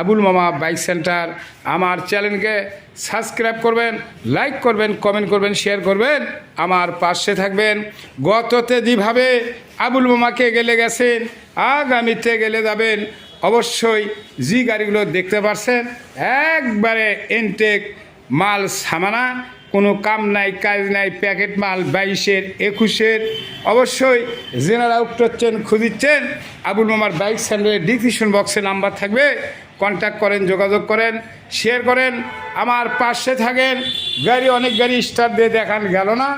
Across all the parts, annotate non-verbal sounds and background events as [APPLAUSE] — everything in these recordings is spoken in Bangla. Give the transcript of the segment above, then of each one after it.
আবুল মামা বাইক সেন্টার। আমার চ্যানেলকে সাবস্ক্রাইব করবেন, লাইক করবেন, কমেন্ট করবেন, শেয়ার করবেন। আমার পাশে থাকবেন। গততে যেভাবে আবুল মামাকে গেলে গেছেন, আগামীতে গেলে যাবেন, অবশ্যই জি গাড়িগুলো দেখতে পারছেন। একবারে এনটেক মাল সামানা, কোনো কাম নাই, কাজ নাই, প্যাকেট মাল বাইশের, একুশের। অবশ্যই জেনারা উঠছেন খুঁজিচ্ছেন আবুল মামার বাইক স্যান্ডেলের ডিসক্রিপশন বক্সে নাম্বার থাকবে। কন্ট্যাক্ট করেন, যোগাযোগ করেন শেয়ার করেন, আমার পাশে থাকেন। গাড়ি, অনেক গাড়ি স্টার্ট দিয়ে দেখান গেল না।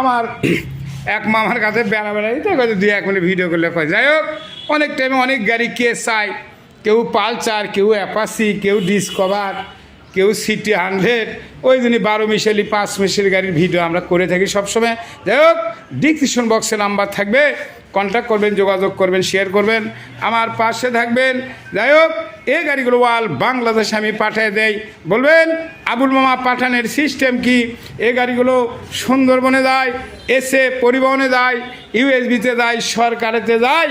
আমার [CLEARS THROAT] এক মামার কাছে বেড়া বেড়াই তো দুই এক মিনিট ভিডিও করলে কয়, যাই হোক, অনেক টাইমে অনেক গাড়ি কে চায় কেউ পালচার কেউ অ্যাপাসি কেউ ডিসকভার কেউ সিটি হান্ড্রেড ওই জন্য বারো মিশালি, পাঁচ মিশালি গাড়ির ভিডিও আমরা করে থাকি সবসময়। যাই হোক ডিসক্রিপশন বক্সে নাম্বার থাকবে। কন্ট্যাক্ট করবেন, যোগাযোগ করবেন শেয়ার করবেন। আমার পাশে থাকবেন। যাই হোক এই গাড়িগুলো ওয়াল বাংলাদেশে আমি পাঠিয়ে দেই। বলবেন, আবুল মামা পাঠানের সিস্টেম কি? এই গাড়িগুলো সুন্দরবনে যায়, এসে পরিবহনে যায়, ইউএসবিতে যায়, সরকারেতে যায়।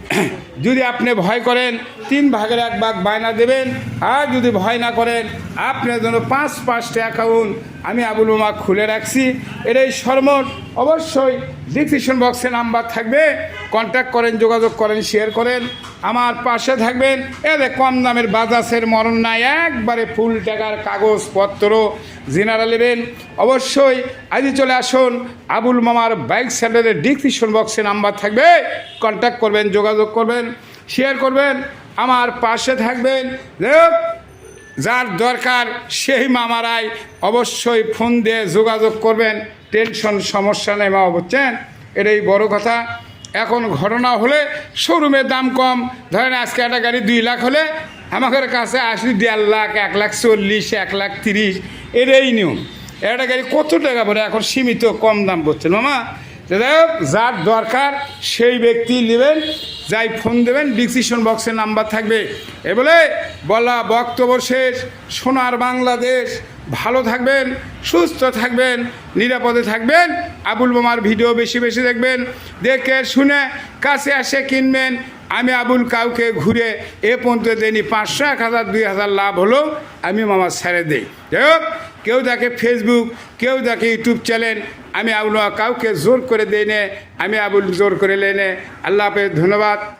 [CLEARS THROAT] যদি আপনি ভয় করেন, তিন ভাগের এক ভাগ বায়না দেবেন। আর যদি ভয় না করেন, আপনার জন্য পাঁচ পাঁচটা অ্যাকাউন্ট আমি আবুল মামা খুলে রাখছি। এটাই এই অবশ্যই ডিসক্রিপশন বক্সে নাম্বার থাকবে কন্ট্যাক্ট করেন, যোগাযোগ করেন শেয়ার করেন। আমার পাশে থাকবেন এদের কম দামের বাজাসের মরণ নাই, একবারে ফুল টাকার কাগজপত্র জেনারা নেবেন, অবশ্যই আজই চলে আসুন, আবুল মামার বাইক সেন্টারের ডিসক্রিপশন বক্সে নাম্বার থাকবে কন্ট্যাক্ট করবেন, যোগাযোগ করবেন শেয়ার করবেন। আমার পাশে থাকবেন যার দরকার সেই মামারাই অবশ্যই ফোন দিয়ে যোগাযোগ করবেন। টেনশন, সমস্যা নেই মা বুঝছেন? এটাই বড় কথা। এখন ঘটনা হলে শোরুমের দাম কম। ধরেন আজকে একটা গাড়ি দুই লাখ হলে আমাদের কাছে আসি দেড় লাখ, এক লাখ চল্লিশ, এক লাখ তিরিশ। এটাই নিয়ম। একটা গাড়ি কত টাকা পড়ে? এখন সীমিত কম দাম পড়ছে মামা যার দরকার সেই ব্যক্তি নেবেন। যাই ফোন দেবেন ডিসিশন বক্সের নাম্বার থাকবে। এ বলে বলা বক্তব্য শেষ। সোনার বাংলাদেশ, ভালো থাকবেন, সুস্থ থাকবেন, নিরাপদে থাকবেন। আবুল বোমার ভিডিও বেশি বেশি দেখবেন। দেখে শুনে কাছে আসে কিনবেন। আমি আবুল কাউকে ঘুরে এ পর্যন্ত দেনি পাঁচশো, এক হাজার, দুই হাজার লাভ হলো আমি মামার ছেড়ে দিই। যাই হোক কেউ দেখে ফেসবুক কেউ দেখে ইউটিউব চ্যানেল আমি আবুল কাউকে জোর করে দেই নে আমি আবুল জোর করে লেনে আল্লাহ হাফেজ, ধন্যবাদ।